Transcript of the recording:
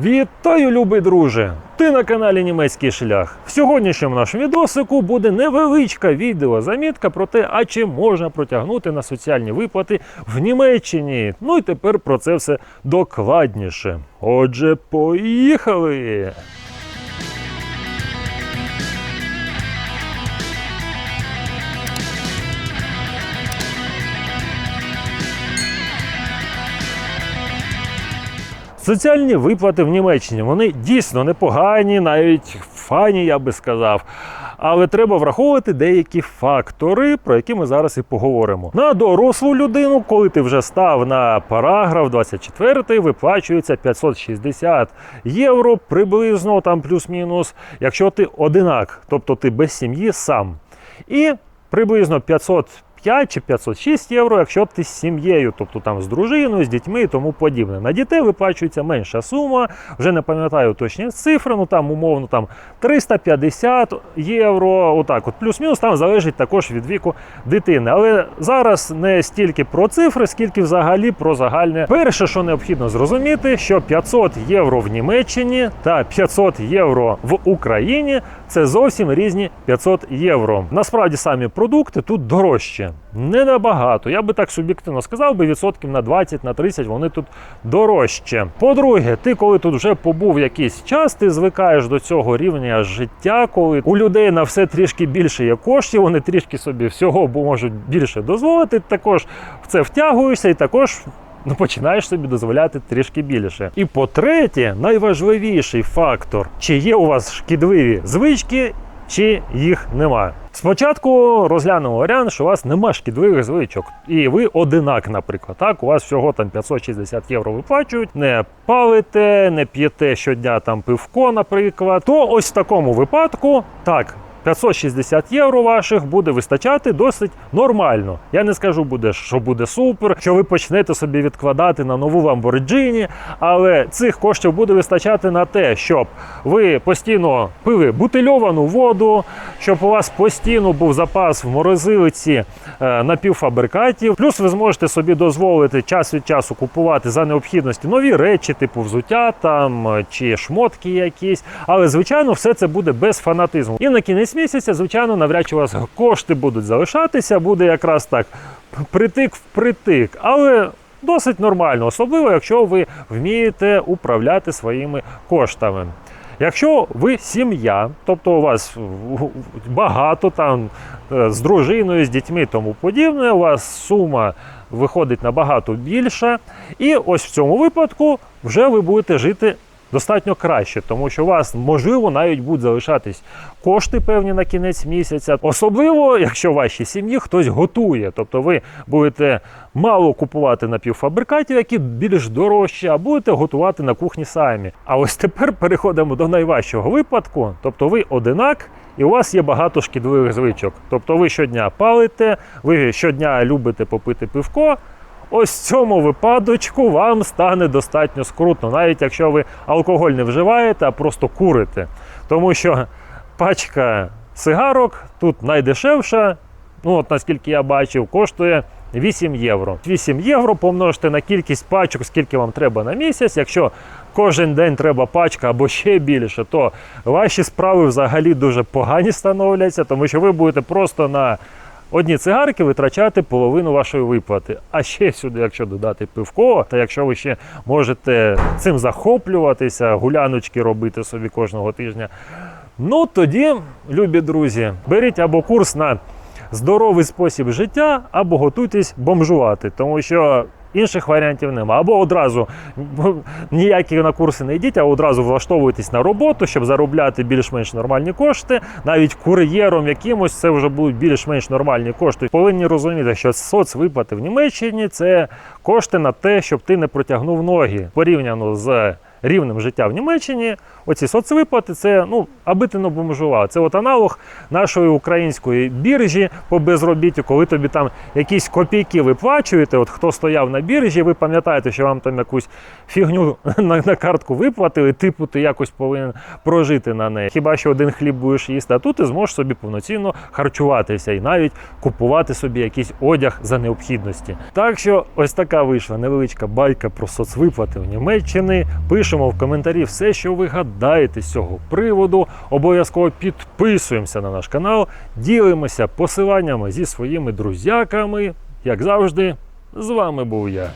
Вітаю, любий друже! Ти на каналі Німецький шлях. В сьогоднішньому нашому відосику буде невеличка відеозамітка про те, а чи можна протягнути на соціальні виплати в Німеччині. Ну і тепер про це все докладніше. Отже, поїхали! Соціальні виплати в Німеччині вони дійсно непогані, навіть фані, я би сказав. Але треба враховувати деякі фактори, про які ми зараз і поговоримо. На дорослу людину, коли ти вже став на параграф 24, виплачується 560 євро приблизно, там плюс-мінус, якщо ти одинак, тобто ти без сім'ї сам. І приблизно 500 5 чи 506 євро, якщо ти з сім'єю, тобто там з дружиною, з дітьми і тому подібне. На дітей виплачується менша сума, вже не пам'ятаю точні цифри, ну там умовно там 350 євро, отак от плюс-мінус, там залежить також від віку дитини. Але зараз не стільки про цифри, скільки взагалі про загальне. Перше, що необхідно зрозуміти, що 500 євро в Німеччині та 500 євро в Україні це зовсім різні 500 євро. Насправді самі продукти тут дорожче. Не набагато. Я би так суб'єктивно сказав, би відсотків на 20, на 30 вони тут дорожче. По-друге, ти, коли тут вже побув якийсь час, ти звикаєш до цього рівня життя, коли у людей на все трішки більше є коштів, вони трішки собі всього можуть більше дозволити. Також в це втягуєшся і також. Ну, починаєш собі дозволяти трішки більше. І по-третє, найважливіший фактор: чи є у вас шкідливі звички, чи їх немає. Спочатку розглянемо варіант, що у вас нема шкідливих звичок, і ви одинак, наприклад. Так, у вас всього там 560 євро виплачують, не палите, не п'єте щодня там пивко, наприклад. То ось в такому випадку так. 560 євро ваших буде вистачати досить нормально. Я не скажу, буде, що буде супер, що ви почнете собі відкладати на нову Lamborghini, але цих коштів буде вистачати на те, щоб ви постійно пили бутильовану воду, щоб у вас постійно був запас в морозилиці е, напівфабрикатів. Плюс ви зможете собі дозволити час від часу купувати за необхідності нові речі, типу взуття там е, чи шмотки якісь. Але звичайно, все це буде без фанатизму. І на кінець місяця, звичайно, навряд чи у вас кошти будуть залишатися, буде якраз так притик в притик. Але досить нормально, особливо, якщо ви вмієте управляти своїми коштами. Якщо ви сім'я, тобто у вас багато там е, з дружиною, з дітьми тому подібне, у вас сума виходить набагато більша, і ось в цьому випадку вже ви будете жити достатньо краще, тому що у вас можливо навіть будуть залишатись кошти певні на кінець місяця. Особливо, якщо в вашій сім'ї хтось готує, тобто ви будете мало купувати напівфабрикатів, які більш дорожчі, а будете готувати на кухні самі. А ось тепер переходимо до найважчого випадку, тобто ви одинак. І у вас є багато шкідливих звичок. Тобто ви щодня палите, ви щодня любите попити пивко. Ось в цьому випадочку вам стане достатньо скрутно, навіть якщо ви алкоголь не вживаєте, а просто курите. Тому що пачка сигарок тут найдешевша, ну от наскільки я бачив, коштує 8 євро. 8 євро помножте на кількість пачок, скільки вам треба на місяць. Якщо кожен день треба пачка або ще більше, то ваші справи взагалі дуже погані становляться, тому що ви будете просто на одні цигарки витрачати половину вашої виплати. А ще сюди, якщо додати пивко, та якщо ви ще можете цим захоплюватися, гуляночки робити собі кожного тижня. Ну тоді, любі друзі, беріть або курс на здоровий спосіб життя, або готуйтесь бомжувати, тому що. Інших варіантів нема. Або одразу ніякі на курси не йдіть, а одразу влаштовуйтесь на роботу, щоб заробляти більш-менш нормальні кошти. Навіть кур'єром якимось це вже будуть більш-менш нормальні кошти. Повинні розуміти, що соцвиплати в Німеччині це кошти на те, щоб ти не протягнув ноги порівняно з. Рівнем життя в Німеччині, оці соцвиплати, це ну, аби ти не бомжував. Це от аналог нашої української біржі по безробіттю, коли тобі там якісь копійки виплачуєте. От хто стояв на біржі, ви пам'ятаєте, що вам там якусь фігню на, на картку виплатили, типу ти якось повинен прожити на неї. Хіба що один хліб будеш їсти, а тут ти зможеш собі повноцінно харчуватися і навіть купувати собі якийсь одяг за необхідності. Так що ось така вийшла невеличка байка про соцвиплати в Німеччині. Пишемо Пишемо в коментарі все, що ви гадаєте з цього приводу. Обов'язково підписуємося на наш канал, ділимося посиланнями зі своїми друзяками. Як завжди, з вами був я.